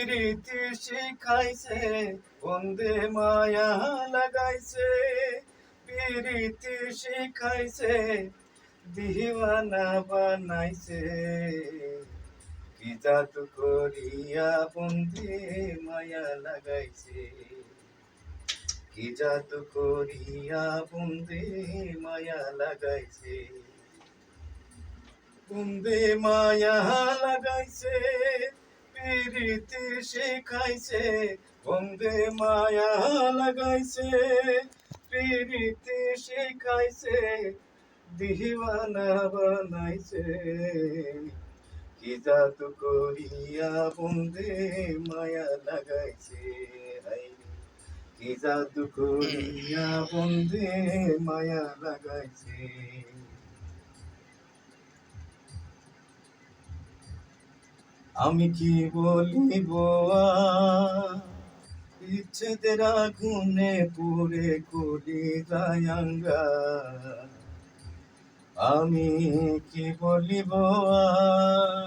পিরিতি শিখাইছে, বন্দে মায়া লাগাইছে। পিরিতি শিখাইছে, দিওয়ানা বানাইছে। কি জাদু করিয়া বন্দে মায়া লাগাইছে। কি জাদু করিয়া বন্দে মায়া লাগাইছে। বন্দে মায়া লাগাইছে। পিরিতি শিখাইছে বন্দে মায়া লাগাইছে। পিরিতি শিখাইছে দিওয়ানা বানাইছে। কি জাদু করিয়া বন্দে মায়া লাগাইছে কি জাদু করিয়া বন্দে মায়া লাগাইছে। আমি কি বলিব আর? বিচ্ছেদের আগুনে পুড়ে করি যায়াঙ্গা আমি কি বলিব আর?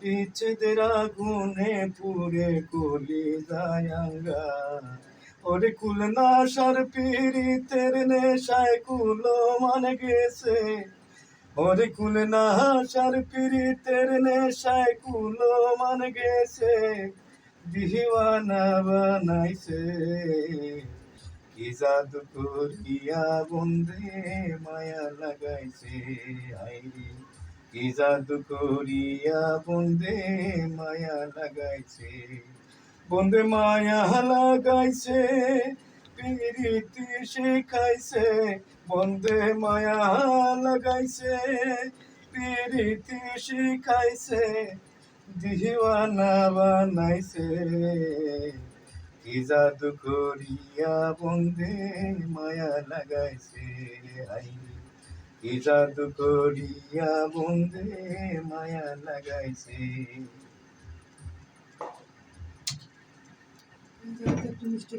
বিচ্ছেদের আগুনে পুড়ে কলি যায়াঙ্গা ওরে কুল নাশার পীড়িতের নেশায় কুলো মান গেছে ওরে কুল নাশার পীড়িতের নেশায় কুলো মান গেছে, দিওয়ানা বানাইছে। কি জাদু করিয়া বন্দে মায়া লাগাইছে, আইরি। কি জাদু করিয়া বন্দে মায়া লাগাইছে, বন্দে মায়া লাগাইছে। পিরিতি শিখাইছে বন্দে মায়া লাগাইছে। পিরিতি শিখাইছে দিওয়ানা বানাইছে। কি জাদু করিয়া বন্দে মায়া লাগাইছে আই। কি জাদু করিয়া বন্দে মায়া লাগাইছে। মিষ্টি